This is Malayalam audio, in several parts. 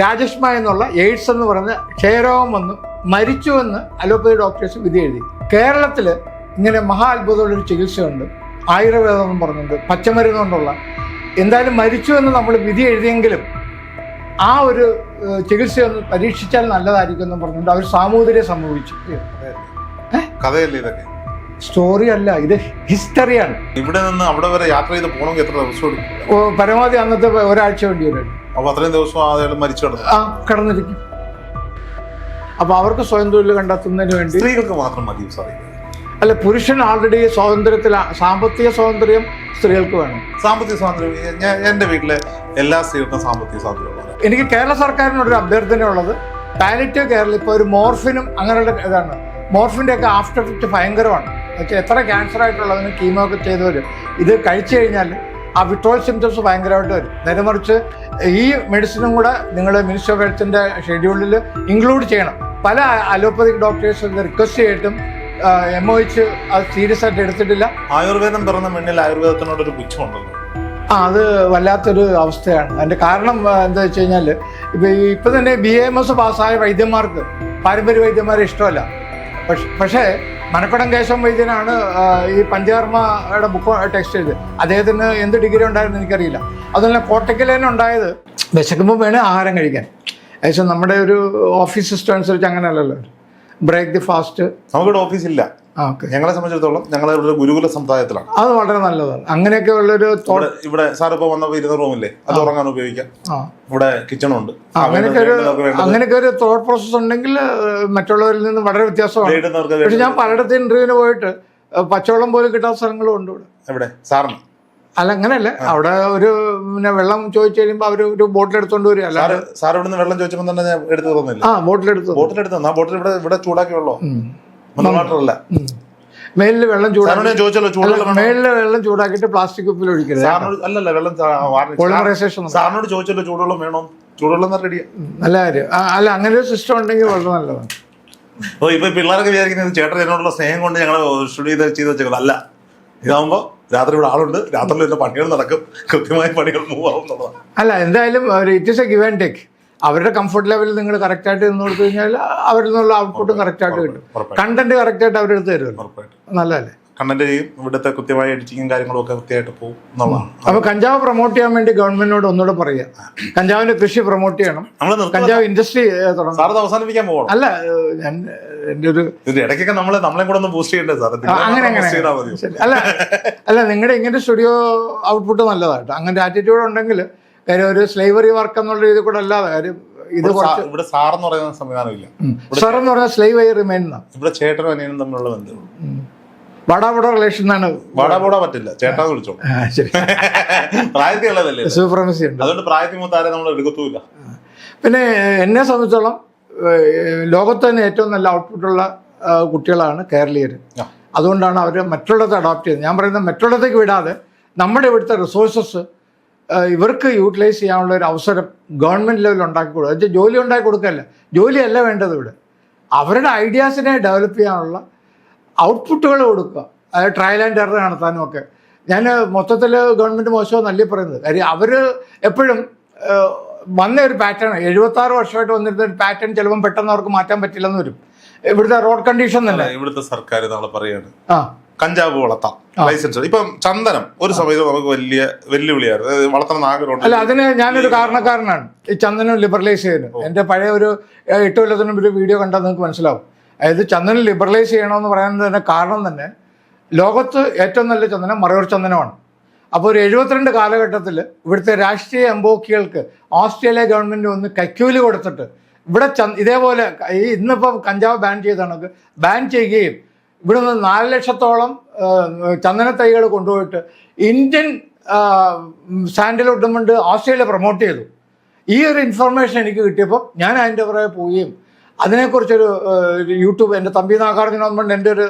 രാജേഷ്മ എന്നുള്ള എയ്ഡ്സ് എന്ന് പറഞ്ഞ ക്ഷയരോഗം വന്നു മരിച്ചുവെന്ന് അലോപ്പതി ഡോക്ടേഴ്സ് വിധി എഴുതി. കേരളത്തിൽ ഇങ്ങനെ മഹാ അത്ഭുതമുള്ളൊരു ചികിത്സയുണ്ട്. ആയുർവേദം എന്ന് പറഞ്ഞിട്ടുണ്ട് പച്ചമരുന്ന് കൊണ്ടുള്ള. എന്തായാലും മരിച്ചു എന്ന് നമ്മൾ വിധി എഴുതിയെങ്കിലും ആ ഒരു ചികിത്സയൊന്ന് പരീക്ഷിച്ചാൽ നല്ലതായിരിക്കും എന്ന് പറഞ്ഞുകൊണ്ട് അവർ സാമൂതിരെ സംഭവിച്ചു കഥയല്ലേ? ഇതൊക്കെ? സ്റ്റോറി അല്ല ഇത് ഹിസ്റ്ററിയാണ് ഇവിടെ നിന്ന് അവിടെ വരെ യാത്ര ചെയ്ത് പോകണമെങ്കിൽ എത്ര ദിവസം പരമാവധി അന്നത്തെ ഒരാഴ്ച വേണ്ടി വരും. അപ്പൊ അത്രയും ദിവസം അയാൾ മരിച്ചു കിടന്നു. ആ കിടന്നിരിക്കും. അപ്പൊ അവർക്ക് സ്വയം തൊഴിൽ കണ്ടെത്തുന്നതിന് വേണ്ടി സ്ത്രീകൾക്ക് മാത്രം മതി സാറേ അല്ല പുരുഷൻ ആൾറെഡി സ്വാതന്ത്ര്യത്തിൽ സാമ്പത്തിക സ്വാതന്ത്ര്യം സ്ത്രീകൾക്ക് വേണം. സാമ്പത്തിക സ്വാതന്ത്ര്യം എന്റെ വീട്ടിലെ എല്ലാ സ്ത്രീകൾക്കും സാമ്പത്തിക സ്വാതന്ത്ര്യം എനിക്ക് കേരള സർക്കാരിനൊരു അഭ്യർത്ഥന ഉള്ളത്. പാലിറ്റീവ് കേരള ഇപ്പോൾ ഒരു മോർഫിനും അങ്ങനെയുള്ള ഇതാണ്. മോർഫിന്റെ ഒക്കെ ആഫ്റ്റർ എഫക്റ്റ് ഭയങ്കരമാണ് എത്ര ക്യാൻസർ ആയിട്ടുള്ളതിന് കീമോ ഒക്കെ ചെയ്തവർ ഇത് കഴിച്ചു കഴിഞ്ഞാൽ ആ വിട്രോൾ സിംറ്റംസ് ഭയങ്കരമായിട്ട് വരും. നേരെ മറിച്ച് ഈ മെഡിസിനും കൂടെ നിങ്ങൾ മിനിസ്റ്റർ ഓഫ് ഹെൽത്തിന്റെ ഷെഡ്യൂളിൽ ഇൻക്ലൂഡ് ചെയ്യണം. പല അലോപ്പതിക് ഡോക്ടേഴ്സ് റിക്വസ്റ്റ് ചെയ്തിട്ടും എം ഒ എച്ച് അത് സീരിയസ് ആയിട്ട് എടുത്തിട്ടില്ല. ആയുർവേദം തുറന്ന മുന്നിൽ ആയുർവേദത്തിനോടൊരു പുച്ഛമുണ്ടല്ലോ ആ അത് വല്ലാത്തൊരു അവസ്ഥയാണ്. അതിന്റെ കാരണം എന്താ വെച്ച് കഴിഞ്ഞാൽ ഇപ്പം ഈ ഇപ്പം തന്നെ ബി എം എസ് പാസ്സായ വൈദ്യന്മാർക്ക് പാരമ്പര്യ വൈദ്യന്മാരെ ഇഷ്ടമല്ല. പക്ഷെ പക്ഷേ മനക്കടം കേശവം വൈദ്യനാണ് ഈ പഞ്ചകർമ്മയുടെ ബുക്ക് ടെക്സ്റ്റ് ചെയ്ത് അദ്ദേഹത്തിന് എന്ത് ഡിഗ്രി ഉണ്ടായിരുന്നു എനിക്കറിയില്ല. അതുപോലെ കോട്ടയ്ക്കൽ തന്നെ ഉണ്ടായത് വിശക്കുമ്പോൾ വേണേൽ ആഹാരം കഴിക്കാൻ. ഏകദേശം നമ്മുടെ ഒരു ഓഫീസ് സിസ്റ്റം അനുസരിച്ച് അങ്ങനെയല്ലല്ലോ. ബ്രേക്ക് ദി ഫാസ്റ്റ് നമുക്കിവിടെ ഓഫീസില്ല ഞങ്ങളെ സംബന്ധിച്ചിടത്തോളം ഞങ്ങൾ ഒരു ഗുരുകുല സമുദായത്തിലാണ്. അത് വളരെ നല്ലതാണ്. അങ്ങനെയൊക്കെ ഉള്ളൊരു ഇവിടെ സാർ ഇപ്പോൾ വന്നപ്പോൾ ഇരുന്ന റൂമില്ലേ? അത് ഉറങ്ങാൻ ഉപയോഗിക്കാം. ഇവിടെ കിച്ചണും ഉണ്ട്. അങ്ങനെയൊക്കെ ഒരു അങ്ങനെയൊക്കെ ഒരു തോട്ട് പ്രോസസ് ഉണ്ടെങ്കിൽ മറ്റുള്ളവരിൽ നിന്ന് വളരെ വ്യത്യാസമാണ്. പക്ഷെ ഞാൻ പലയിടത്ത് ഇന്റർവ്യൂവിന് പോയിട്ട് പച്ചവെള്ളം പോലും കിട്ടാത്ത സ്ഥലങ്ങളും ഉണ്ട് ഇവിടെ. എവിടെ? സാറിന്? അല്ല അങ്ങനെയല്ല. അവിടെ ഒരു പിന്നെ വെള്ളം ചോദിച്ചു കഴിയുമ്പോൾ അവർ ഒരു ബോട്ടിൽ എടുത്തോണ്ട് വരിക. അല്ല സാർ ഇവിടെ നിന്ന് വെള്ളം ചോദിച്ചപ്പോൾ തന്നെ എടുത്തു തന്നില്ല. ആ ബോട്ടിൽ എടുത്തു ബോട്ടിൽ എടുത്തു ബോട്ടിൽ ഇവിടെ ഇവിടെ ചൂടാക്കി അല്ല മേലിൽ വെള്ളം ചൂടാക്കി ചോദിച്ചല്ലോ ചൂടുവെള്ളം വേണോ? മേലിൽ വെള്ളം ചൂടാക്കിയിട്ട് പ്ലാസ്റ്റിക് കുപ്പിൽ ഒഴിക്കരുത് സാറിനോട് അല്ലല്ല വെള്ളം. പോളിമറൈസേഷൻ സാറിനോട് ചോദിച്ചല്ലോ ചൂടുവെള്ളം വേണോ? ചൂടുവെള്ളം റെഡിയാ നല്ല കാര്യം. അല്ല അങ്ങനെ ഒരു സിസ്റ്റം ഉണ്ടെങ്കിൽ വളരെ നല്ലതാണ്. ഓ ഇപ്പൊ പിള്ളേരൊക്കെ വിചാരിക്കുന്നത് ചേട്ടൻ എന്നോടുള്ള സ്നേഹം കൊണ്ട് ഞങ്ങൾ സ്റ്റുഡിയോ ചെയ്ത് വെച്ചേക്കുന്നത്. അല്ല ഇതാവുമ്പോ രാത്രി ഇവിടെ ആളുണ്ട്. രാത്രിയിൽ പണികൾ നടക്കും. കൃത്യമായ പണികൾ മൂവ് ആവും എന്നുള്ളതാണ്. അല്ല എന്തായാലും it is a give and take അവരുടെ കംഫർട്ട് ലെവലിൽ നിങ്ങൾ കറക്റ്റായിട്ട് നിന്ന് കൊടുത്തു കഴിഞ്ഞാൽ അവരിൽ നിന്നുള്ള ഔട്ട്പുട്ടും കറക്റ്റായിട്ട് കിട്ടും. കണ്ടന്റ് കറക്റ്റായിട്ട് അവരെടുത്ത് തരുമല്ലോ. തരും നല്ലതല്ലേ? കണ്ടന്റ് ചെയ്യും ഇവിടുത്തെ കൃത്യമായ എഡിറ്റിങ്ങും കാര്യങ്ങളും ഒക്കെ കൃത്യമായിട്ട് പോകും എന്നുള്ളതാണ്. അപ്പൊ കഞ്ചാവ് പ്രൊമോട്ട് ചെയ്യാൻ വേണ്ടി ഗവൺമെന്റിനോട് ഒന്നുകൂടെ പറയുക. കഞ്ചാവിന്റെ കൃഷി പ്രൊമോട്ട് ചെയ്യണം. കഞ്ചാവ് ഇൻഡസ്ട്രി അവസാനിപ്പിക്കാൻ പോകണം. അല്ല ഞാൻ എന്റെ ഒരു ഇടയ്ക്കൊക്കെ നമ്മളെ നമ്മളെ കൂടെ ഒന്ന് ബൂസ്റ്റ് ചെയ്യണ്ടേ സാർ അങ്ങനെ അങ്ങനെ. അല്ല അല്ല നിങ്ങളുടെ ഇങ്ങനെ സ്റ്റുഡിയോ ഔട്ട്പുട്ട് നല്ലതായിട്ട് അങ്ങനെ ആറ്റിറ്റ്യൂഡ് ഉണ്ടെങ്കിൽ കാര്യം ഒരു സ്ലേവറി വർക്ക് എന്നുള്ള രീതി കൂടെ അല്ലാതെ കാര്യം ഇത് ഇവിടെ കുറച്ച് എന്ന് പറയുന്ന സംവിധാനം ഇല്ല സാർ എന്ന് പറഞ്ഞാൽ സ്ലേവ് ആയി റിമൈൻ ഇവിടെ ചേട്ടനും അനിയനും തമ്മിലുള്ള ബന്ധം. വടാപുട റിലേഷൻ ആണ് വടാപുട പറ്റില്ല. ചേട്ടാ വിളിച്ചോ പ്രായത്തിൽ ഉള്ളതല്ലേ? സൂപ്രമസി ഉണ്ട്. അതുകൊണ്ട് പ്രായത്തിൽ മൂത്താരെ നമ്മൾ എടുക്കത്തുമില്ല. പിന്നെ എന്നെ സംബന്ധിച്ചോളം ലോകത്ത് തന്നെ ഏറ്റവും നല്ല ഔട്ട്പുട്ടുള്ള കുട്ടികളാണ് കേരളീയർ. അതുകൊണ്ടാണ് അവർ മറ്റുള്ളടത്ത് അഡോപ്റ്റ് ചെയ്യുന്നത്. ഞാൻ പറയുന്നത് മറ്റുള്ളടത്തേക്ക് വിടാതെ നമ്മുടെ ഇവിടുത്തെ റിസോഴ്സസ് ഇവർക്ക് യൂട്ടിലൈസ് ചെയ്യാനുള്ള ഒരു അവസരം ഗവൺമെന്റ് ലെവലിൽ ഉണ്ടാക്കി കൊടുക്കുക. വെച്ചാൽ ജോലി ഉണ്ടാക്കി കൊടുക്കല്ല ജോലിയല്ല വേണ്ടത് ഇവിടെ. അവരുടെ ഐഡിയാസിനെ ഡെവലപ്പ് ചെയ്യാനുള്ള ഔട്ട്പുട്ടുകൾ കൊടുക്കുക. അതായത് ട്രയൽ ആൻഡ് എറർ നടത്താനും ഒക്കെ ഞാൻ മൊത്തത്തിൽ ഗവൺമെന്റ് മോശമെന്നല്ലേ പറയുന്നത്. കാര്യം അവർ എപ്പോഴും വന്ന ഒരു പാറ്റേൺ എഴുപത്തി ആറ് വർഷമായിട്ട് വന്നിരുന്ന ഒരു പാറ്റേൺ ചിലപ്പം പെട്ടെന്ന് അവർക്ക് മാറ്റാൻ പറ്റില്ലെന്ന് വരും. ഇവിടുത്തെ റോഡ് കണ്ടീഷൻ തന്നെ ഇവിടുത്തെ സർക്കാർ നമ്മൾ പറയാണ്. ആ. കഞ്ചാവ് വളർത്താം. ലൈസൻസ്. ഇപ്പം ചന്ദനം ഒരു സമയത്ത് നമുക്ക് വലിയ വെല്ലുവിളിയായിരുന്നു. വളർത്തണം ആഗ്രഹമുണ്ട്. അല്ല അതിന് ഞാനൊരു കാരണക്കാരനാണ്. ഈ ചന്ദനം ലിബറലൈസ് ചെയ്യുന്നത് എന്റെ പഴയ ഒരു എട്ട് കൊല്ലത്തിന് മുമ്പ് ഒരു വീഡിയോ കണ്ടാൽ നിങ്ങൾക്ക് മനസ്സിലാവും. അതായത് ചന്ദനം ലിബറലൈസ് ചെയ്യണമെന്ന് പറയുന്നതിന് കാരണം തന്നെ ലോകത്ത് ഏറ്റവും നല്ല ചന്ദനം മറയൂർ ചന്ദനമാണ്. അപ്പോൾ ഒരു എഴുപത്തിരണ്ട് കാലഘട്ടത്തിൽ ഇവിടുത്തെ രാഷ്ട്രീയ എംബോക്കികൾക്ക് ഓസ്ട്രേലിയ ഗവൺമെന്റ് ഒന്ന് കൈക്കൂലി കൊടുത്തിട്ട് ഇവിടെ ഇതേപോലെ ഈ ഇന്നിപ്പോൾ കഞ്ചാവ് ബാൻ ചെയ്ത കണക്ക് ബാൻ ചെയ്യുകയും ഇവിടെ നിന്ന് നാല് ലക്ഷത്തോളം ചന്ദന തൈകൾ കൊണ്ടുപോയിട്ട് ഇന്ത്യൻ സാൻഡൽവുഡും കൊണ്ട് ഓസ്ട്രേലിയ പ്രൊമോട്ട് ചെയ്തു. ഈ ഒരു ഇൻഫർമേഷൻ എനിക്ക് കിട്ടിയപ്പോൾ ഞാൻ അതിന്റെ പുറകെ പോവുകയും അതിനെക്കുറിച്ചൊരു യൂട്യൂബ് എന്റെ തമ്പി നാഗാർജുന കൊണ്ട് എന്റെ ഒരു.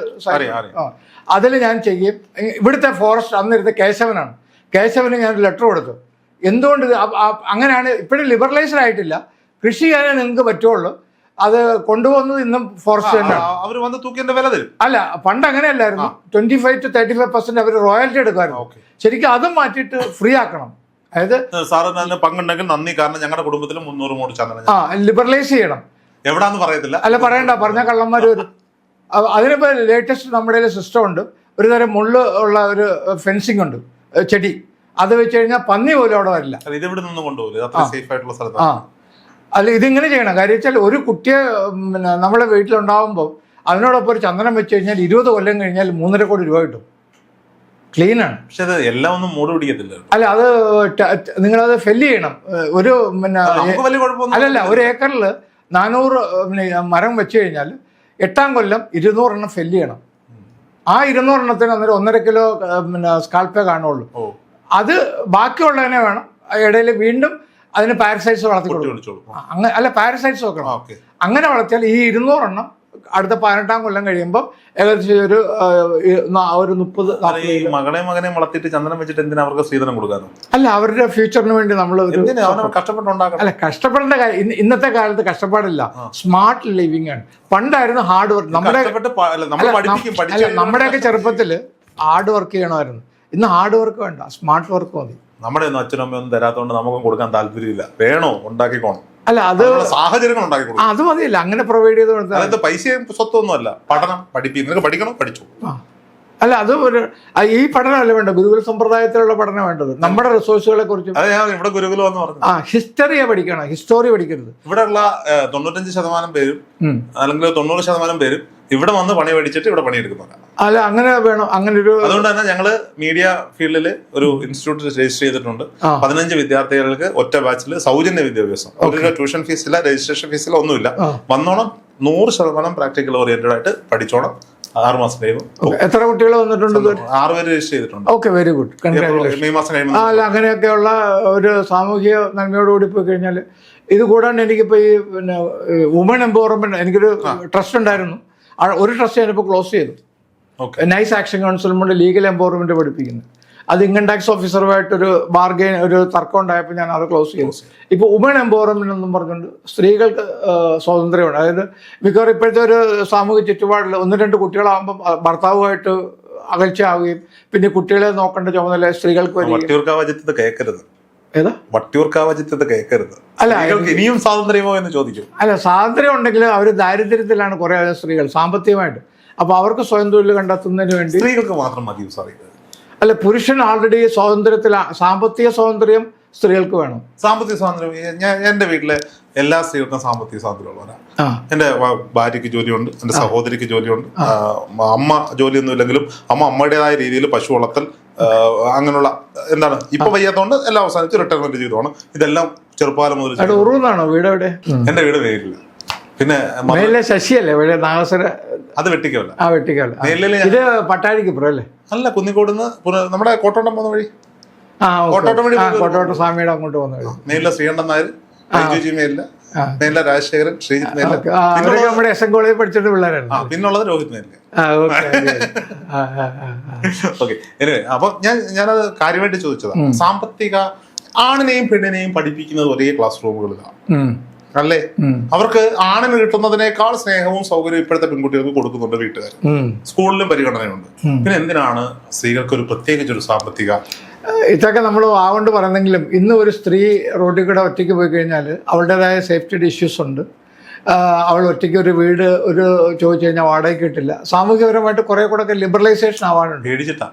അതിൽ ഞാൻ ചെയ്യും ഇവിടുത്തെ ഫോറസ്റ്റ് അന്നിരുന്ന കേശവനാണ്. കേശവന് ഞാൻ ലെറ്റർ കൊടുത്തു. എന്തുകൊണ്ട് അങ്ങനെയാണ് ഇപ്പോഴും ലിബറലൈസ്ഡ് ആയിട്ടില്ല. കൃഷി ചെയ്യാനേ നിങ്ങൾക്ക് പറ്റുള്ളൂ. അത് കൊണ്ടുവന്നത് ഇന്നും ഫോറസ്റ്റ് തന്നെയാണ് അവർ വന്ന് തൂക്കിന്റെ വില തരും. അല്ല പണ്ട് അങ്ങനെയല്ലായിരുന്നു. Twenty five to thirty five percent our royalty എടുക്കുമായിരുന്നു ഓക്കെ. ശരിക്കും അതും മാറ്റിയിട്ട് ഫ്രീ ആക്കണം. അതായത് സാറിന് അതിന് പങ്കുണ്ടെങ്കിൽ നന്ദി. കാരണം ഞങ്ങളുടെ കുടുംബത്തിൽ മുന്നൂറ് മൂട് ചന്ദ്രൻ ആ ലിബറലൈസ് ചെയ്യണം. എവിടാന്ന് പറയത്തില്ല. അല്ല പറയണ്ട. പറഞ്ഞ കള്ളന്മാർ വരും അതിനിപ്പോ ലേറ്റസ്റ്റ് നമ്മുടെ സിസ്റ്റം ഉണ്ട്. ഒരു തരം മുള്ള് ഉള്ള ഒരു ഫെൻസിങ് ഉണ്ട്. ചെടി. അത് വെച്ച് കഴിഞ്ഞാൽ പന്നി പോലും അവിടെ വരില്ല. ഇത് ഇവിടെ നിന്നും കൊണ്ടുപോകില്ല അത്ര സേഫ് ആയിട്ടുള്ള ആ. സ്ഥലത്താണ് അല്ല ഇതിങ്ങനെ ചെയ്യണം. കാര്യം വെച്ചാൽ ഒരു കുട്ടിയെ പിന്നെ നമ്മുടെ വീട്ടിലുണ്ടാവുമ്പോൾ അതിനോടൊപ്പം ഒരു ചന്ദനം വെച്ച് കഴിഞ്ഞാൽ ഇരുപത് കൊല്ലം കഴിഞ്ഞാൽ മൂന്നര കോടി രൂപ കിട്ടും. ക്ലീനാണ് പക്ഷെ അത് എല്ലാം ഒന്നും മൂട് പിടിക്കത്തില്ല അല്ല അത് നിങ്ങളത് ഫെല്ല് ചെയ്യണം. ഒരു പിന്നെ അല്ലല്ല ഒരു ഏക്കറിൽ നാനൂറ് പിന്നെ മരം വെച്ച് കഴിഞ്ഞാൽ എട്ടാം കൊല്ലം ഇരുന്നൂറെണ്ണം ഫെല്ല് ചെയ്യണം. ആ ഇരുന്നൂറെണ്ണത്തിന് അന്നേരം ഒന്നര കിലോ പിന്നെ സ്കാൽപ്പേ കാണുള്ളൂ. അത് ബാക്കിയുള്ളതിനെ വേണം. ഇടയിൽ വീണ്ടും അതിന് പാരസൈറ്റ്സ് വളർത്തി കൊടുക്കും. അല്ല പാരസൈറ്റ്സ് വെക്കണം. അങ്ങനെ വളർത്തിയാൽ ഈ ഇരുന്നൂറെണ്ണം അടുത്ത പതിനെട്ടാം കൊല്ലം കഴിയുമ്പോൾ ഏകദേശം ഒരു ഒരു മുപ്പത് മകളെ മകനെ വളർത്തിയിട്ട് ചന്ദനം വെച്ചിട്ട് എന്തിനാ അവർക്ക് സ്ത്രീധനം കൊടുക്കാനോ? അല്ല അവരുടെ ഫ്യൂച്ചറിന് വേണ്ടി നമ്മൾ കഷ്ടപ്പെട്ടുണ്ടാക്കണം. അല്ല കഷ്ടപ്പെടേണ്ട കാര്യം ഇന്നത്തെ കാലത്ത് കഷ്ടപ്പാടില്ല. സ്മാർട്ട് ലിവിങ് ആണ്. പണ്ടായിരുന്നു ഹാർഡ് വർക്ക് നമ്മുടെ നമ്മുടെയൊക്കെ ചെറുപ്പത്തിൽ ഹാർഡ് വർക്ക് ചെയ്യണമായിരുന്നു. ഇന്ന് ഹാർഡ് വർക്ക് വേണ്ട സ്മാർട്ട് വർക്ക് മതി. നമ്മുടെ ഒന്നും അച്ഛനമ്മയൊന്നും തരാത്തോണ്ട് നമുക്കും കൊടുക്കാൻ താല്പര്യമില്ല. വേണോ? ഉണ്ടാക്കിക്കോണം. അല്ല അത് സാഹചര്യങ്ങൾ ഉണ്ടാക്കി കൊടുക്കും അത് മതിയല്ല. അങ്ങനെ പ്രൊവൈഡ് ചെയ്ത് കൊടുത്താൽ അതായത് പൈസയും സ്വത്തൊന്നും അല്ല പഠനം പഠിപ്പിക്കും നിനക്ക് പഠിക്കണം പഠിച്ചു. അല്ല അത് ഒരു ഈ പഠനമല്ല വേണ്ട ഗുരുകുല സമ്പ്രദായത്തിലുള്ള പഠനം വേണ്ടത്. നമ്മുടെ റിസോഴ്സുകളെ കുറിച്ച് ഇവിടെ ഗുരുകുലം എന്ന് പറഞ്ഞു. ആ ഹിസ്റ്ററിയെ പഠിക്കണം. ഹിസ്റ്റോറി പഠിക്കരുത്. ഇവിടെയുള്ള തൊണ്ണൂറ്റഞ്ച് ശതമാനം പേരും അല്ലെങ്കിൽ തൊണ്ണൂറ് ശതമാനം പേരും ഇവിടെ വന്ന് പണി മേടിച്ചിട്ട് ഇവിടെ പണിയെടുക്കുന്നവരാണ് അല്ല അങ്ങനെ വേണം അങ്ങനെ ഒരു അതുകൊണ്ട് തന്നെ ഞങ്ങൾ മീഡിയ ഫീൽഡിൽ ഒരു ഇൻസ്റ്റിറ്റ്യൂട്ട് രജിസ്റ്റർ ചെയ്തിട്ടുണ്ട്. പതിനഞ്ച് വിദ്യാർത്ഥികൾക്ക് ഒറ്റ ബാച്ചിൽ സൗജന്യ വിദ്യാഭ്യാസം. അവരുടെ ട്യൂഷൻ ഫീസില്ല രജിസ്ട്രേഷൻ ഫീസില്ല ഒന്നുമില്ല. വന്നോണം നൂറ് ശതമാനം പ്രാക്ടിക്കൽ ഓറിയന്റഡ് ആയിട്ട് പഠിച്ചോണം. ആറ് മാസം കഴിയുമ്പോൾ എത്ര കുട്ടികൾ വന്നിട്ടുണ്ട് ആറ് പേര് രജിസ്റ്റർ ചെയ്തിട്ടുണ്ട്. Okay very good. Congratulation May മാസം കഴിയുമ്പോൾ അല്ല അങ്ങനെയൊക്കെയുള്ള ഒരു സാമൂഹിക നന്മയോടുകൂടി പോയി കഴിഞ്ഞാൽ ഇത് കൂടാണ്ട് എനിക്കിപ്പോൾ ഈ പിന്നെ വുമൺ എംപവർമെന്റ് എനിക്കൊരു ട്രസ്റ്റ് ഉണ്ടായിരുന്നു. ഒരു ട്രസ്റ്റ് ഞാനിപ്പോൾ ക്ലോസ് ചെയ്തു. ഓക്കെ. നൈസ് ആക്ഷൻ കൗൺസിലുമുണ്ട് ലീഗൽ എംപവർമെന്റ് പഠിപ്പിക്കുന്നത് അത് ഇൻകം ടാക്സ് ഓഫീസറുമായിട്ടൊരു ബാർഗെയിൻ ഒരു തർക്കം ഉണ്ടായപ്പോൾ ഞാൻ അത് ക്ലോസ് ചെയ്തു. ഇപ്പോൾ ഉമൺ എംപവർമെന്റ് എന്നും പറഞ്ഞുകൊണ്ട് സ്ത്രീകൾക്ക് സ്വാതന്ത്ര്യമാണ് സ്വാതന്ത്ര്യമുണ്ട്. അതായത് മിക്കവാറും ഇപ്പോഴത്തെ ഒരു സാമൂഹിക ചുറ്റുപാടിൽ ഒന്ന് രണ്ട് കുട്ടികളാകുമ്പോൾ ഭർത്താവുമായിട്ട് അകൽച്ചയാവുകയും പിന്നെ കുട്ടികളെ നോക്കേണ്ട ചുമതല സ്ത്രീകൾക്ക് വരികയും. കേൾക്കരുത്. ഏതാ? വട്ടിയൂർക്കാവചിത്തത് കേൾക്കരുത്. അല്ല, സ്ത്രീകൾക്ക് ഇനിയും സ്വാതന്ത്ര്യമോ എന്ന് ചോദിക്കും. അല്ല സ്വാതന്ത്ര്യം ഉണ്ടെങ്കിൽ അവർ ദാരിദ്ര്യത്തിലാണ് കുറേ സ്ത്രീകൾ സാമ്പത്തികമായിട്ട്. അപ്പോൾ അവർക്ക് സ്വയം തൊഴിൽ കണ്ടെത്തുന്നതിന് വേണ്ടി സ്ത്രീകൾക്ക് മാത്രം മതി സാറി അല്ല പുരുഷൻ ആൾറെഡി സ്വാതന്ത്ര്യത്തിൽ സാമ്പത്തിക സ്വാതന്ത്ര്യം സ്ത്രീകൾക്ക് വേണം. സാമ്പത്തിക സ്വാതന്ത്ര്യം ഞാൻ എന്റെ വീട്ടിലെ എല്ലാ സ്ത്രീകൾക്കും സാമ്പത്തിക സ്വാതന്ത്ര്യമുള്ളവരാണ് എന്റെ ഭാര്യക്ക് ഭാര്യയ്ക്ക് ജോലിയുണ്ട് എന്റെ സഹോദരിക്ക് ജോലിയുണ്ട് അമ്മ ജോലിയൊന്നും ഇല്ലെങ്കിലും അമ്മ അമ്മയുടേതായ രീതിയിൽ പശു വളർത്തൽ അങ്ങനെയുള്ള എന്താണ് ഇപ്പൊ വയ്യാത്തതുകൊണ്ട് എല്ലാം അവസാനിച്ച് റിട്ടയർമെന്റ് ചെയ്തോണം ഇതെല്ലാം ചെറുപ്പകാലം മുതൽ ചെയ്തു. വീട് എവിടെ എന്റെ വീട് വേരില്ല പിന്നെ മേലെ ശശിയല്ലേ? ഇവിടെ നാഗസര അത് വെട്ടിക്കല്ല ആ വെട്ടിക്കാല മേലിൽ ഇത് പട്ടാഴിക്കുപ്പുറം അല്ലേ? അല്ല കുന്നിക്കോടുന്ന് പുന- നമ്മുടെ കോട്ടോട്ടം പോകുന്ന വഴി. കോട്ടോട്ടം വഴി കോട്ടോട്ടം സ്വാമിയുടെ അങ്ങോട്ട് പോകുന്ന വഴി. മേലിലെ ശ്രീകണ്ഠൻ നായർ മേലില്ല ആ. രാജശേഖരൻ ശ്രീജിത്ത്. നമ്മുടെ എസ് എൻ കോളേജിൽ പഠിച്ചിട്ട് പിള്ളേരാണ്. പിന്നുള്ളത് രോഹിത് ആ ഓക്കെ. എനിവേ അപ്പൊ ഞാൻ ഞാനത് കാര്യമായിട്ട് ചോദിച്ചതാണ് സാമ്പത്തിക ആണിനെയും പെണ്ണിനെയും പഠിപ്പിക്കുന്നത് ഒരേ ക്ലാസ് റൂമുകളിലാണ് അല്ലേ? അവർക്ക് ആണിന് കിട്ടുന്നതിനേക്കാൾ സ്നേഹവും സൗകര്യവും ഇപ്പോഴത്തെ പെൺകുട്ടികൾക്ക് കൊടുക്കുന്നുണ്ട് വീട്ടുകാർ. സ്കൂളിലും പരിഗണനയുണ്ട്. പിന്നെ എന്തിനാണ് സ്ത്രീകൾക്ക് ഒരു പ്രത്യേകിച്ചൊരു സാമ്പത്തിക ഇതൊക്കെ നമ്മൾ വാവണ്ട് പറയുന്നെങ്കിലും ഇന്ന് ഒരു സ്ത്രീ റോഡിൽ കൂടെ ഒറ്റയ്ക്ക് പോയി കഴിഞ്ഞാൽ അവളുടേതായ സേഫ്റ്റിയുടെ ഇഷ്യൂസ് ഉണ്ട്. അവൾ ഒറ്റയ്ക്ക് ഒരു വീട് ഒരു ചോദിച്ചു കഴിഞ്ഞാൽ വാടകയ്ക്ക് കിട്ടില്ല. സാമൂഹികപരമായിട്ട് കുറെ കൂടെ ഒക്കെ ലിബറലൈസേഷൻ ആവാനുണ്ട്. പേടിച്ചിട്ടാ.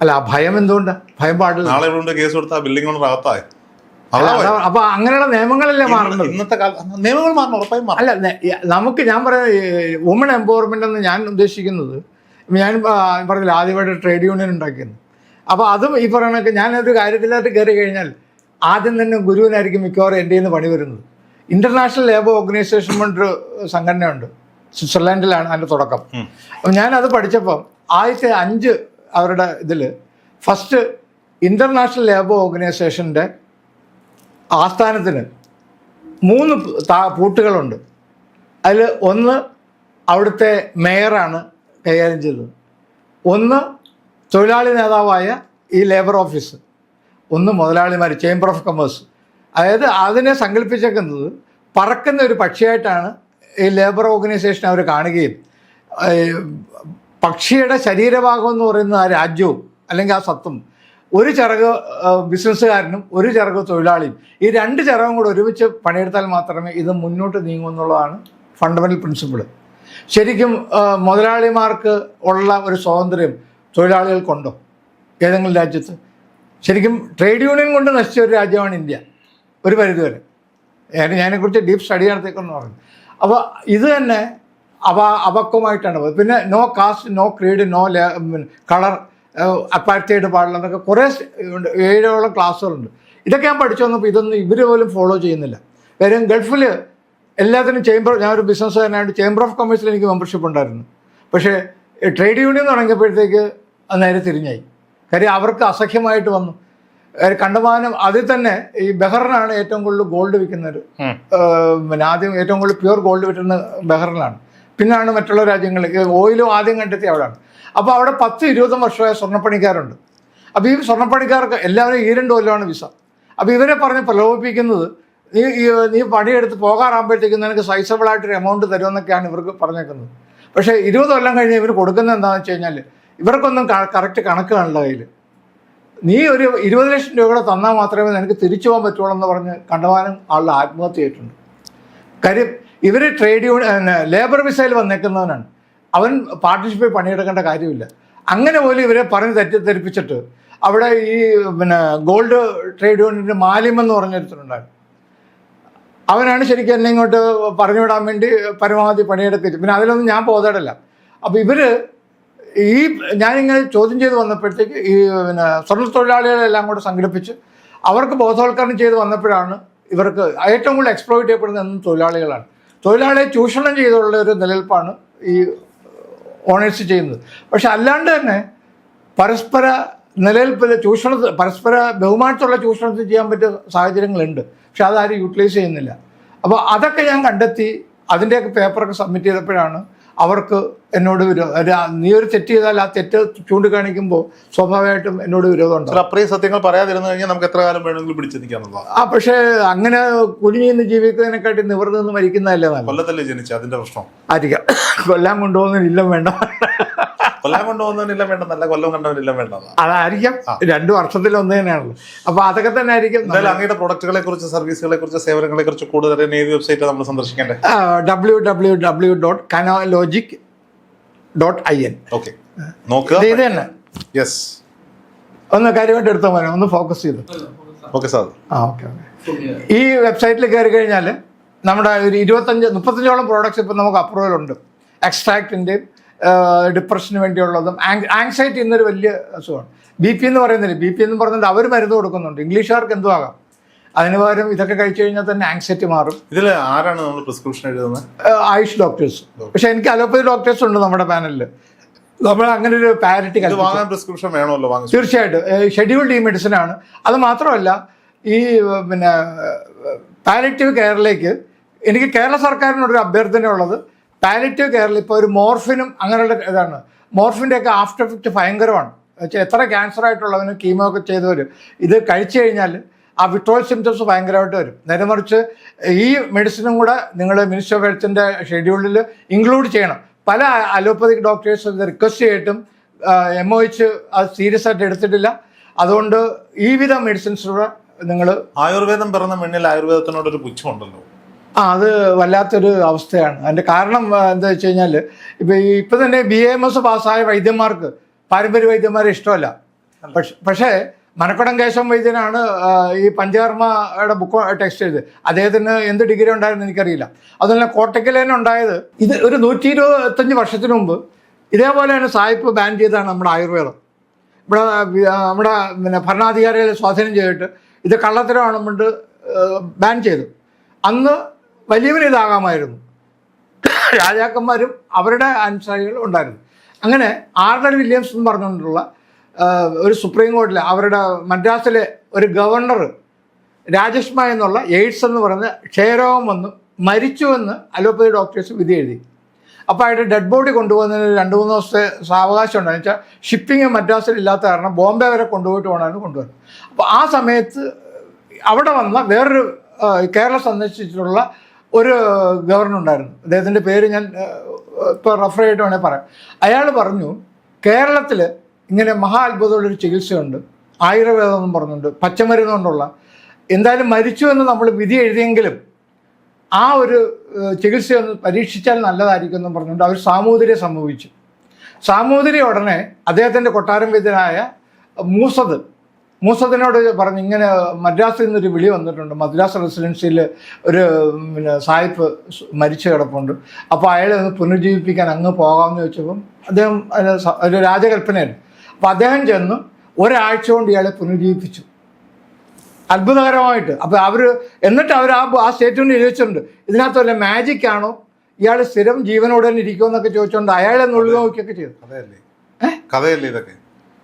അല്ല ആ ഭയം എന്തുകൊണ്ടാണ് ഭയം പാടില്ല. നാളെ ഇവിടെ കേസ് കൊടുത്താൽ ബിൽഡിംഗ് ഓണർ അകത്തായി. അപ്പൊ അങ്ങനെയുള്ള നിയമങ്ങളല്ലേ മാറേണ്ടത്? ഇന്നത്തെ നിയമങ്ങൾ മാറണം ഉറപ്പായും അല്ല നമുക്ക് ഞാൻ പറയുന്നത് വുമൺ എംപവർമെന്റ് എന്ന് ഞാൻ ഉദ്ദേശിക്കുന്നത് ഞാൻ പറഞ്ഞില്ല ആദ്യമായിട്ട് ട്രേഡ് യൂണിയൻ ഉണ്ടാക്കിയത് അപ്പോൾ അതും ഈ പറയണൊക്കെ ഞാനൊരു കാര്യത്തിലായിട്ട് കയറി കഴിഞ്ഞാൽ ആദ്യം തന്നെ ഗുരുവിനായിരിക്കും മിക്കവാറും എന്റെ നിന്ന് പണി വരുന്നത്. ഇന്റർനാഷണൽ ലേബർ ഓർഗനൈസേഷൻ എന്നൊരു സംഘടനയുണ്ട്. സ്വിറ്റ്സർലാൻഡിലാണ് അതിന്റെ തുടക്കം. അപ്പം ഞാനത് പഠിച്ചപ്പം ആദ്യത്തെ അഞ്ച് അവരുടെ ഇതിൽ ഫസ്റ്റ് ഇന്റർനാഷണൽ ലേബർ ഓർഗനൈസേഷന്റെ ആസ്ഥാനത്തിന് മൂന്ന് പൂട്ടുകളുണ്ട്. അതിൽ ഒന്ന് അവിടുത്തെ മേയറാണ് കൈകാര്യം ചെയ്തത്. ഒന്ന് തൊഴിലാളി നേതാവായ ഈ ലേബർ ഓഫീസ് ഒന്ന് മുതലാളിമാർ ചേംബർ ഓഫ് കൊമേഴ്സ് അതായത് അതിനെ സങ്കല്പിച്ചേക്കുന്നത് പറക്കുന്ന ഒരു പക്ഷിയായിട്ടാണ് ഈ ലേബർ ഓർഗനൈസേഷൻ അവർ കാണുകയും പക്ഷിയുടെ ശരീരഭാഗം എന്ന് പറയുന്ന ആ രാജ്യവും അല്ലെങ്കിൽ ആ സത്തും ഒരു ചിറക് ബിസിനസ്സുകാരനും ഒരു ചിറക് തൊഴിലാളിയും ഈ രണ്ട് ചിറകും കൂടെ ഒരുമിച്ച് പണിയെടുത്താൽ മാത്രമേ ഇത് മുന്നോട്ട് നീങ്ങൂ എന്നുള്ളതാണ് ഫണ്ടമെന്റൽ പ്രിൻസിപ്പിൾ ശരിക്കും മുതലാളിമാർക്ക് ഉള്ള ഒരു സ്വാതന്ത്ര്യം തൊഴിലാളികൾക്കുണ്ടോ ഏതെങ്കിലും രാജ്യത്ത്? ശരിക്കും ട്രേഡ് യൂണിയൻ കൊണ്ട് നശിച്ച ഒരു രാജ്യമാണ് ഇന്ത്യ. ഒരു പരിധിവരെ ഏറെ ഞാനെക്കുറിച്ച് ഡീപ്പ് സ്റ്റഡി നടത്തിയെന്ന് പറഞ്ഞു. അപ്പോൾ ഇത് തന്നെ അവ അവക്കുമായിട്ടാണ് പോയത്. പിന്നെ no caste no creed no colour apartheid പാടില്ല എന്നൊക്കെ കുറേ. ഏഴോളം ക്ലാസ്സുകളുണ്ട്. ഇതൊക്കെ ഞാൻ പഠിച്ചു വന്നപ്പോൾ ഇതൊന്നും ഇവർ പോലും ഫോളോ ചെയ്യുന്നില്ല. കാര്യം ഗൾഫിൽ എല്ലാത്തിനും ചേംബർ ഞാനൊരു ബിസിനസ്സുകാരനായിട്ട് ചേംബർ ഓഫ് കൊമേഴ്സിൽ എനിക്ക് മെമ്പർഷിപ്പ് ഉണ്ടായിരുന്നു. പക്ഷേ ട്രേഡ് യൂണിയൻ തുടങ്ങിയപ്പോഴത്തേക്ക് അത് നേരെ തിരിഞ്ഞായി. കാര്യം അവർക്ക് അസഖ്യമായിട്ട് വന്നു. കണ്ടമാനം അതിൽ തന്നെ ഈ ബെഹ്റിനാണ് ഏറ്റവും കൂടുതൽ ഗോൾഡ് വിൽക്കുന്നത്. പിന്നെ ആദ്യം ഏറ്റവും കൂടുതൽ പ്യുവർ ഗോൾഡ് വിറ്റുന്ന ബെഹ്റിനാണ്. പിന്നാണ് മറ്റുള്ള രാജ്യങ്ങൾ ഓയിലും ആദ്യം കണ്ടെത്തി അവിടെയാണ് അപ്പോൾ അവിടെ പത്ത് ഇരുപതും വർഷമായ സ്വർണപ്പണിക്കാരുണ്ട്. അപ്പോൾ ഈ സ്വർണപ്പണിക്കാർക്ക് എല്ലാവരും ഈ രണ്ട് കൊല്ലമാണ് വിസ. അപ്പോൾ ഇവരെ പറഞ്ഞ് പ്രലോഭിപ്പിക്കുന്നത് നീ നീ പണിയെടുത്ത് പോകാറാകുമ്പോഴത്തേക്കും നിനക്ക് സൈസബിൾ ആയിട്ടൊരു എമൗണ്ട് തരുമെന്നൊക്കെയാണ് ഇവർക്ക് പറഞ്ഞേക്കുന്നത്. പക്ഷേ ഇരുപത് കൊല്ലം കഴിഞ്ഞ് ഇവർ കൊടുക്കുന്നത് എന്താണെന്ന് വെച്ച് കഴിഞ്ഞാൽ ഇവർക്കൊന്നും കറക്റ്റ് കണക്ക് കാണില്ല കയ്യിൽ. നീ ഒരു ഇരുപത് ലക്ഷം രൂപ തന്നാൽ മാത്രമേ നിനക്ക് തിരിച്ചു പോകാൻ പറ്റുള്ളൂ എന്ന് പറഞ്ഞ് കണ്ടമാനം ആളുടെ ആത്മഹത്യ ചെയ്തിട്ടുണ്ട്. കാര്യം ഇവർ ട്രേഡ് യൂണിയൻ ലേബർ വിസയിൽ വന്നേക്കുന്നവനാണ്. അവൻ പാർട്ടിസിപ്പേറ്റ് പണിയെടുക്കേണ്ട കാര്യമില്ല. അങ്ങനെ പോലും ഇവരെ പറഞ്ഞ് തെറ്റിദ്ധരിപ്പിച്ചിട്ട് അവിടെ ഈ പിന്നെ ഗോൾഡ് ട്രേഡ് യൂണിയന്റെ മാലിം എന്ന് പറഞ്ഞൊരുത്തരുണ്ടായിരുന്നു അവനാണ് ശരിക്കും എന്നെ ഇങ്ങോട്ട് പറഞ്ഞു വിടാൻ വേണ്ടി പരമാവധി പണിയെടുക്കുക പിന്നെ അതിലൊന്നും ഞാൻ ബോധേടല്ല അപ്പോൾ ഇവർ ഈ ഞാനിങ്ങനെ ചോദ്യം ചെയ്ത് വന്നപ്പോഴത്തേക്ക് ഈ പിന്നെ സ്വർണ തൊഴിലാളികളെല്ലാം കൂടെ സംഘടിപ്പിച്ച് അവർക്ക് ബോധവൽക്കരണം ചെയ്ത് വന്നപ്പോഴാണ് ഇവർക്ക് ഏറ്റവും കൂടുതൽ എക്സ്പ്ലോയിറ്റ് ചെയ്യപ്പെടുന്നത് എന്നും തൊഴിലാളികളാണ്. തൊഴിലാളിയെ ചൂഷണം ചെയ്തുള്ള ഒരു നിലനിൽപ്പാണ് ഈ ഓണേഴ്സ് ചെയ്യുന്നത്. പക്ഷെ അല്ലാണ്ട് തന്നെ പരസ്പര നിലനിൽപ്പിൽ ചൂഷണ പരസ്പര ബഹുമാനത്തുള്ള ചൂഷണത്തിൽ ചെയ്യാൻ പറ്റിയ സാഹചര്യങ്ങളുണ്ട്. പക്ഷെ അതാരും യൂട്ടിലൈസ് ചെയ്യുന്നില്ല. അപ്പോൾ അതൊക്കെ ഞാൻ കണ്ടെത്തി അതിന്റെയൊക്കെ പേപ്പറൊക്കെ സബ്മിറ്റ് ചെയ്തപ്പോഴാണ് അവർക്ക് എന്നോട് വിരോധം നീ ഒരു തെറ്റ് ചെയ്താൽ ആ തെറ്റ് ചൂണ്ടിക്കാണിക്കുമ്പോൾ സ്വാഭാവികമായിട്ടും എന്നോട് വിരോധം ഉണ്ട് അത്രയും സത്യങ്ങൾ പറയാതിരുന്നു കഴിഞ്ഞാൽ നമുക്ക് എത്ര കാലം വേണമെങ്കിലും പിടിച്ചെത്തിക്കാന്നുള്ളതാണ് ആ പക്ഷേ അങ്ങനെ കുനിഞ്ഞു നിന്ന് ജീവിക്കുന്നതിനെക്കാട്ടി നിവർന്ന് നിന്ന് മരിക്കുന്നതല്ലേ കൊല്ലത്തല്ലേ ജനിച്ച? അതിന്റെ പ്രശ്നം. ആയിരിക്കാം. കൊല്ലാൻ ഇല്ലം വേണ്ട. കൊല്ലം കൊണ്ടുപോകുന്നതിനില്ല വേണ്ട നല്ല കൊല്ലം കണ്ടവനില്ല വേണ്ട. അതായിരിക്കാം. രണ്ടു വർഷത്തിൽ ഒന്ന് തന്നെയാണല്ലോ അപ്പൊ അതൊക്കെ തന്നെ ആയിരിക്കും എന്തായാലും അങ്ങയുടെ പ്രൊഡക്റ്റുകളെ കുറിച്ച് സർവീസുകളെ കുറിച്ച് സേവനങ്ങളെ കുറിച്ച് കൂടുതൽ ഏത് വെബ്സൈറ്റ് നമ്മൾ സന്ദർശിക്കേണ്ടത് W W W dot canologic dot I N okay നോക്കുക. ഇത് തന്നെ. യെസ് ഒന്ന് കാര്യമായിട്ട് എടുത്താൽ മതി ഒന്ന് ഫോക്കസ് ചെയ്തു. ഓക്കെ സാർ ആ ഓക്കെ ഓക്കെ ഈ വെബ്സൈറ്റിൽ കയറി കഴിഞ്ഞാൽ നമ്മുടെ ഒരു ഇരുപത്തഞ്ച് മുപ്പത്തഞ്ചോളം പ്രോഡക്റ്റ്സ് ഇപ്പം നമുക്ക് അപ്രൂവൽ ഉണ്ട്. എക്സ്ട്രാക്റ്റിന്റെയും ഡിപ്രഷന് വേണ്ടിയുള്ളതും ആങ്സൈറ്റി എന്നൊരു വലിയ അസുഖമാണ്. ബി പി എന്ന് പറയുന്നില്ല? ബി പി എന്ന് പറഞ്ഞാൽ അവർ മരുന്ന് കൊടുക്കുന്നുണ്ട്. ഇംഗ്ലീഷുകാർക്ക് എന്തും ആകാം. അതിന് പകരം ഇതൊക്കെ കഴിച്ചു കഴിഞ്ഞാൽ തന്നെ ആങ്സൈറ്റി മാറും. ഇതിൽ ആരാണ് നമ്മൾ പ്രിസ്ക്രിപ്ഷൻ എഴുതുന്നത്? ആയുഷ് ഡോക്ടേഴ്സ് പക്ഷെ എനിക്ക് അലോപ്പതി ഡോക്ടേഴ്സ് ഉണ്ട് നമ്മുടെ പാനലിൽ നമ്മൾ അങ്ങനെ ഒരു പാരിറ്റി വാങ്ങാൻ പ്രിസ്ക്രിപ്ഷൻ വേണമല്ലോ തീർച്ചയായിട്ടും. ഷെഡ്യൂൾഡ് ഈ മെഡിസിൻ ആണ്. അത് മാത്രമല്ല ഈ പിന്നെ പാലറ്റീവ് കെയറിലേക്ക് എനിക്ക് കേരള സർക്കാരിനോടൊരു അഭ്യർത്ഥന ഉള്ളത് പാലിറ്റീവ് കെയറിൽ ഇപ്പോൾ ഒരു മോർഫിനും അങ്ങനെയുള്ള ഇതാണ്. മോർഫിന്റെ ഒക്കെ ആഫ്റ്റർ എഫക്റ്റ് ഭയങ്കരമാണ്. എത്ര ക്യാൻസർ ആയിട്ടുള്ളവന് കീമോ ഒക്കെ ചെയ്തവർ ഇത് കഴിച്ചു കഴിഞ്ഞാൽ ആ വിട്രോൾ സിംറ്റംസ് ഭയങ്കരമായിട്ട് വരും. നേരെ മറിച്ച് ഈ മെഡിസിനും കൂടെ നിങ്ങൾ മിനിസ്റ്റർ ഓഫ് ഹെൽത്തിന്റെ ഷെഡ്യൂളിൽ ഇൻക്ലൂഡ് ചെയ്യണം. പല അലോപ്പതിക് ഡോക്ടേഴ്സ് ഇത് റിക്വസ്റ്റ് ചെയ്തിട്ടും എം ഒ എച്ച് അത് സീരിയസ് ആയിട്ട് എടുത്തിട്ടില്ല. അതുകൊണ്ട് ഈ വിധ മെഡിസിൻസിലൂടെ നിങ്ങൾ ആയുർവേദം പറഞ്ഞ മണ്ണിൽ ആയുർവേദത്തിനോടൊരു പുച്ഛമുണ്ടല്ലോ. ആ അത് വല്ലാത്തൊരു അവസ്ഥയാണ്. അതിന്റെ കാരണം എന്താ വെച്ച് കഴിഞ്ഞാൽ ഇപ്പം ഇപ്പം തന്നെ ബി എം എസ് പാസ്സായ വൈദ്യന്മാർക്ക് പാരമ്പര്യ വൈദ്യന്മാരെ ഇഷ്ടമല്ല. പക്ഷെ പക്ഷേ മനക്കുടം കേശവം വൈദ്യനാണ് ഈ പഞ്ചകർമ്മയുടെ ബുക്ക് ടെക്സ്റ്റ് ചെയ്ത് അദ്ദേഹത്തിന് എന്ത് ഡിഗ്രി ഉണ്ടായിരുന്നു എനിക്കറിയില്ല. അതുപോലെ കോട്ടയ്ക്കൽ തന്നെ ഉണ്ടായത് ഇത് ഒരു നൂറ്റി ഇരുപത്തഞ്ച് വർഷത്തിന് മുമ്പ് ഇതേപോലെ തന്നെ സായിപ്പ് ബാൻ ചെയ്തതാണ് നമ്മുടെ ആയുർവേദം. ഇവിടെ നമ്മുടെ പിന്നെ ഭരണാധികാരികളെ സ്വാധീനം ചെയ്തിട്ട് ഇത് കള്ളത്തരമാണ് കൊണ്ട് ബാൻ ചെയ്തു. അന്ന് വലിയവന് ഇതാകാമായിരുന്നു രാജാക്കന്മാരും അവരുടെ അനുസാരികളും ഉണ്ടായിരുന്നു. അങ്ങനെ ആർഡർ വില്യംസ് എന്ന് പറഞ്ഞുകൊണ്ടുള്ള ഒരു സുപ്രീം കോർട്ടിലെ അവരുടെ മദ്രാസിലെ ഒരു ഗവർണർ രാജേഷ്മ എന്നുള്ള എയ്ഡ്സ് എന്ന് പറഞ്ഞ ക്ഷയരോഗം വന്ന് മരിച്ചുവെന്ന് അലോപ്പതി ഡോക്ടേഴ്സ് വിധി എഴുതി. അപ്പോൾ അയാളുടെ ഡെഡ് ബോഡി കൊണ്ടുപോകുന്നതിന് രണ്ട് മൂന്ന് ദിവസത്തെ സാവകാശം ഉണ്ടായെന്ന് വെച്ചാൽ ഷിപ്പിംഗ് മദ്രാസിൽ ഇല്ലാത്ത കാരണം ബോംബെ വരെ കൊണ്ടുപോയിട്ട് പോകണമെന്ന് കൊണ്ടുവരുന്നത്. അപ്പോൾ ആ സമയത്ത് അവിടെ വന്ന വേറൊരു കേരളം സന്ദർശിച്ചിട്ടുള്ള ഒരു ഗവർണർ ഉണ്ടായിരുന്നു. അദ്ദേഹത്തിന്റെ പേര് ഞാൻ ഇപ്പോൾ റെഫർ ചെയ്തിട്ട് വേണേൽ പറയാം. അയാൾ പറഞ്ഞു കേരളത്തിൽ ഇങ്ങനെ മഹാ അത്ഭുതമുള്ളൊരു ചികിത്സയുണ്ട്. ആയുർവേദം എന്നും പറഞ്ഞുണ്ട് പച്ചമരുന്ന് കൊണ്ടുള്ള. എന്തായാലും മരിച്ചു എന്ന് നമ്മൾ വിധി എഴുതിയെങ്കിലും ആ ഒരു ചികിത്സയൊന്ന് പരീക്ഷിച്ചാൽ നല്ലതായിരിക്കും എന്നും പറഞ്ഞുകൊണ്ട് അവർ സാമൂതിരിയെ സംഭവിച്ചു സാമൂതിരി ഉടനെ അദ്ദേഹത്തിന്റെ കൊട്ടാരം വിദ്യനായ മൂസദ് മൂസദിനോട് പറഞ്ഞു ഇങ്ങനെ മദ്രാസിൽ നിന്നൊരു വിളി വന്നിട്ടുണ്ട്. മദ്രാസ് റെസിഡൻസിയിൽ ഒരു പിന്നെ സായിപ്പ് മരിച്ചു കിടപ്പുണ്ട്. അപ്പോൾ അയാളെ ഒന്ന് പുനരുജ്ജീവിപ്പിക്കാൻ അങ്ങ് പോകാമെന്ന് ചോദിച്ചപ്പം അദ്ദേഹം അതിന് ഒരു രാജകൽപ്പനയാണ് അപ്പോൾ അദ്ദേഹം ചെന്ന് ഒരാഴ്ച കൊണ്ട് ഇയാളെ പുനരുജ്ജീവിപ്പിച്ചു. അത്ഭുതകരമായിട്ട്. അപ്പോൾ അവർ എന്നിട്ട് അവർ ആ ആ സ്റ്റേറ്റ്മെന്റ് എഴുതി വെച്ചിട്ടുണ്ട് ഇതിനകത്ത് വല്ല മാജിക് ആണോ? ഇയാൾ സ്ഥിരം ജീവനോടെ തന്നെ ഇരിക്കുമെന്നൊക്കെ ചോദിച്ചുകൊണ്ട് അയാളെ നുള്ളി നോക്കിയൊക്കെ ചെയ്തു. കഥയല്ലേ കഥയല്ലേ ഇതൊക്കെ?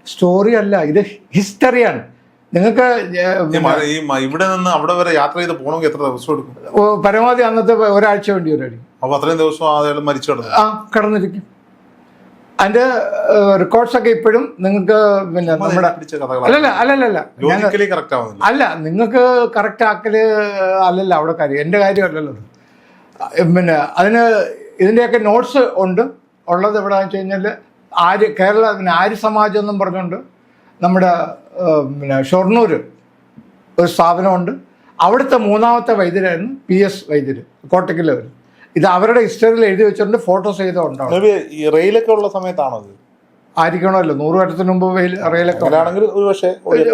സ്റ്റോറി അല്ല ഇത് ഹിസ്റ്ററിയാണ് നിങ്ങൾക്ക് ഈ ഇവിടെ നിന്ന് അവിടെ വരെ യാത്ര ചെയ്ത് പോകണമെങ്കിൽ എത്ര ദിവസം എടുക്കും? പരമാവധി അന്നത്തെ ഒരാഴ്ച വേണ്ടി വരും അപ്പൊ അത്രയും ദിവസം അയാൾ മരിച്ചു കിടന്നു. ആ കടന്നിരിക്കും. അതിന്റെ റെക്കോർഡ്സ് ഒക്കെ ഇപ്പോഴും നിങ്ങൾക്ക് പിന്നെ നമ്മുടെ അല്ലല്ല അല്ലല്ല അല്ല. നിങ്ങൾക്ക് കറക്റ്റ് ആക്കൽ അല്ലല്ല അവിടെ കാര്യം. എന്റെ കാര്യം അല്ലല്ലോ പിന്നെ അതിന് ഇതിന്റെയൊക്കെ നോട്ട്സ് ഉണ്ട്. ഉള്ളത് എവിടെയാണെന്ന് വെച്ച് കഴിഞ്ഞാൽ ആര്യ കേരള പിന്നെ ആര്യ സമാജം എന്നും പറഞ്ഞുകൊണ്ട് നമ്മുടെ പിന്നെ ഷൊർണൂർ ഒരു സ്ഥാപനമുണ്ട്. അവിടുത്തെ മൂന്നാമത്തെ വൈദ്യരായിരുന്നു പി എസ് വൈദ്യര് കോട്ടക്കിലവർ ഇത് അവരുടെ ഹിസ്റ്ററിയിൽ എഴുതി വെച്ചിട്ടുണ്ട് ഫോട്ടോസ് ചെയ്തോണ്ടാവും ഈ റെയിലൊക്കെ ഉള്ള സമയത്താണോ അത് ആയിരിക്കണമല്ലോ നൂറ് വർഷത്തിന് മുമ്പ് വെയിൽ റെയിലൊക്കെ ആണെങ്കിൽ ഒരു പക്ഷേ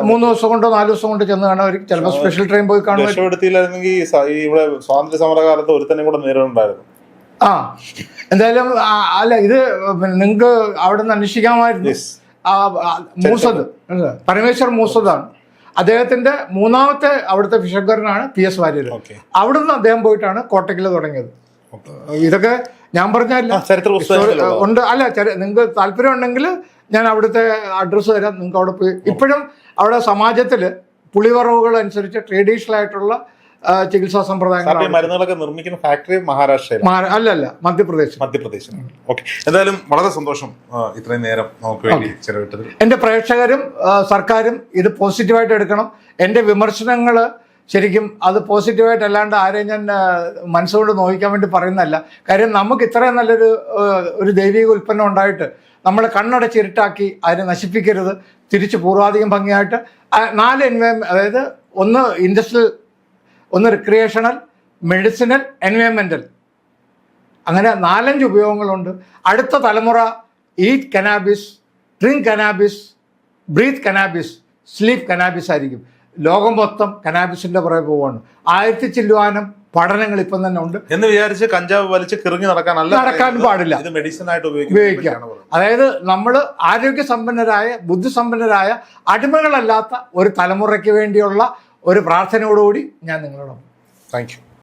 മൂന്ന് ദിവസം കൊണ്ടോ നാല് ദിവസം കൊണ്ടോ ചെന്ന് കാണാൻ ചിലപ്പോൾ സ്പെഷ്യൽ ട്രെയിൻ പോയി സ- ഇവിടെ സ്വാതന്ത്ര്യ സമരകാലത്ത് ഒരു ഒരുത്തനെ കൂടെ നേരിടുണ്ടായിരുന്നു. ആ. എന്തായാലും അല്ല ഇത് നിങ്ങക്ക് നിങ്ങൾക്ക് അവിടെ നിന്ന് അന്വേഷിക്കാമായിരുന്നു മൂസദ്? പരമേശ്വർ മൂസദാണ്. അദ്ദേഹത്തിന്റെ മൂന്നാമത്തെ അവിടുത്തെ ഫിഷക്കാരനാണ് പി എസ് വാര്യർ അവിടെ അവിടുന്ന് അദ്ദേഹം പോയിട്ടാണ് കോട്ടയ്ക്കൽ തുടങ്ങിയത്. ഇതൊക്കെ ഞാൻ പറഞ്ഞല്ല ഉണ്ട്. അല്ല നിങ്ങൾക്ക് താല്പര്യം ഉണ്ടെങ്കിൽ ഞാൻ അവിടുത്തെ അഡ്രസ്സ് തരാം. നിങ്ങൾക്ക് അവിടെ പോയി. ഇപ്പോഴും അവിടെ സമാജത്തിൽ പുളിവറവുകൾ അനുസരിച്ച് ട്രഡീഷണൽ ആയിട്ടുള്ള ചികിത്സാ സമ്പ്രദായങ്ങൾ മരുന്നുകളൊക്കെ നിർമ്മിക്കുന്ന ഫാക്ടറി മഹാരാഷ്ട്രയിലാണ് അല്ലല്ല മധ്യപ്രദേശ് മധ്യപ്രദേശ് ഓക്കെ. എന്തായാലും വളരെ സന്തോഷം ഇത്രയും നേരം നമുക്ക് വേണ്ടി ചെലവിട്ടത് എന്റെ പ്രേക്ഷകരും സർക്കാരും ഇത് പോസിറ്റീവായിട്ട് എടുക്കണം. എന്റെ വിമർശനങ്ങൾ ശരിക്കും അത് പോസിറ്റീവായിട്ട് അല്ലാണ്ട് ആരെയും ഞാൻ മനസ്സുകൊണ്ട് നോക്കിക്കാൻ വേണ്ടി പറയുന്നതല്ല. കാര്യം നമുക്ക് ഇത്രയും നല്ലൊരു ഒരു ദൈവിക ഉൽപ്പന്നം ഉണ്ടായിട്ട് നമ്മൾ കണ്ണടച്ചിരുട്ടാക്കി അതിനെ നശിപ്പിക്കരുത്. തിരിച്ച് പൂർവാധികം ഭംഗിയായിട്ട് നാല് എൻവയോൺ അതായത് ഒന്ന് ഇൻഡസ്ട്രിയൽ ഒന്ന് റിക്രിയേഷണൽ മെഡിസിനൽ എൻവയോൺമെന്റൽ അങ്ങനെ നാലഞ്ച് ഉപയോഗങ്ങളുണ്ട്. അടുത്ത തലമുറ eat cannabis drink cannabis breathe cannabis sleep cannabis ആയിരിക്കും. ലോകം മൊത്തം കനാബിസിന്റെ പുറകെ പോവാണ് ആയിരത്തി ചില്ലുവാനും പഠനങ്ങൾ ഇപ്പം തന്നെ ഉണ്ട്. എന്ന് വിചാരിച്ച് കഞ്ചാവ് വലിച്ച് കിറങ്ങി നടക്കാനല്ല നടക്കാൻ പാടില്ല. ഇത് മെഡിസിൻ ആയിട്ട് ഉപയോഗിക്കാം. ഉപയോഗിക്കാം അതായത് നമ്മൾ ആരോഗ്യസമ്പന്നരായ ബുദ്ധിസമ്പന്നരായ അടിമകളല്ലാത്ത ഒരു തലമുറയ്ക്ക് വേണ്ടിയുള്ള ഒരു പ്രാർത്ഥനയോടുകൂടി ഞാൻ നിങ്ങളോടൊപ്പം. Thank you